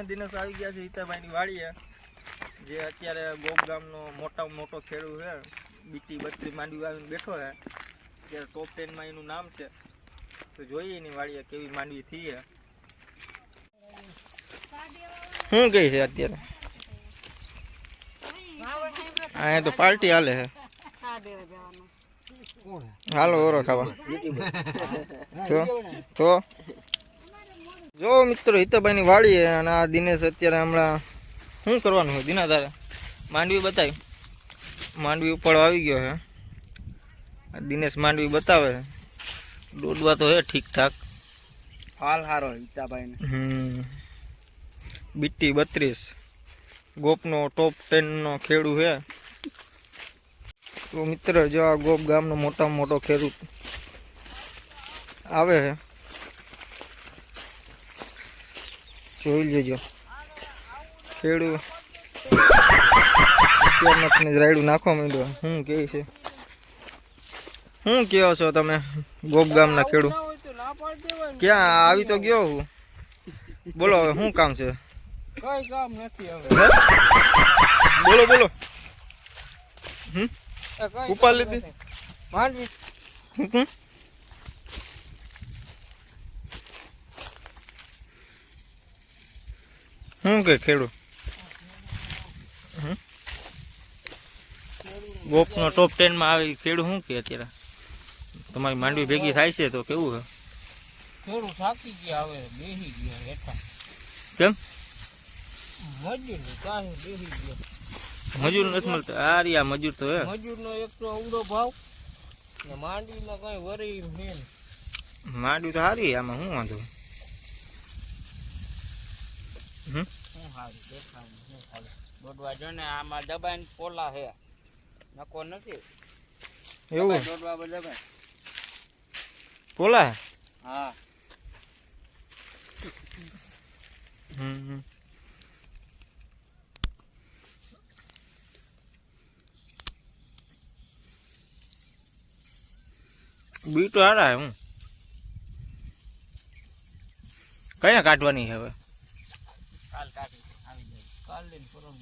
અને દિનેશ આવી ગયા છે હિતાભાઈની વાડીએ. જે અત્યારે ગોપ ગામનો મોટામાં મોટો ખેડૂત છે બીટી બત્રી માંડવી આવીને બેઠો છે. અત્યારે ટોપ ટેનમાં એનું નામ છે. તો જોઈએ એની વાડીએ કેવી માંડવી થઈ શું કહે છે અત્યારે? અહીંયા તો પાર્ટી હાલે છે. હાલો ઓરો ખાવા. તો તો જો મિત્રો હિતભાઈની વાડી અને આ દિનેશ અત્યારે હમણાં શું કરવાનું હોય? દિના તારે માંડવી બતાવી. માંડવી ઉપાડવા આવી ગયો છે. આ દિનેશ માંડવી બતાવે છે. દોડવા તો હે ઠીક ઠાક હાલ હારો હિતાભાઈને. હમ. બીટી બત્રીસ. ગોપનો ટોપ ટેનનો ખેડૂ છે. તો મિત્ર જો આ ગોપ ગામનો મોટામાં મોટો ખેડૂત આવે છે. જોઈ લેજો. ખેડૂ. અત્યારના તમે રાયડું નાખવા માંડ્યો. હું કે છે? હું કહો છો તમે? ગોપ ગામના ખેડૂત ક્યાં? આવી તો ગયો હું. બોલો હવે શું કામ છે? કઈ કામ નથી હવે. બોલો બોલો. હમ? ઉપાડ લીધી? માંડવી. શું કે ખેડૂત? ગોપનો ટોપ ટેનમાં આવી ખેડૂત શું કે અત્યારે? તમારી માંડવી ભેગી થાય છે તો કેવું છે? થોડું થાકી ગયા હવે બેસી ગયા હેઠા. કેમ? મજૂર નથી મળતા. આ રહ્યા મજૂર તો હે. મજૂરનો એક તો અવડો ભાવ. ને માંડવીમાં કઈ વરી મેન માંડવી તો સારી આમાં શું વાંધો? હમ. શું સારું દેખાય શું સારું દોડવા જો ને આમાં દબાઈને પોલા હે. નકો નથી? એવું? દોડવા દબાઈ પોલા હા? હમ હમ. બી તો હારા હું? કયા કાઢવાની છે હવે? કાલ કાઢી. காலில் போகிறோம்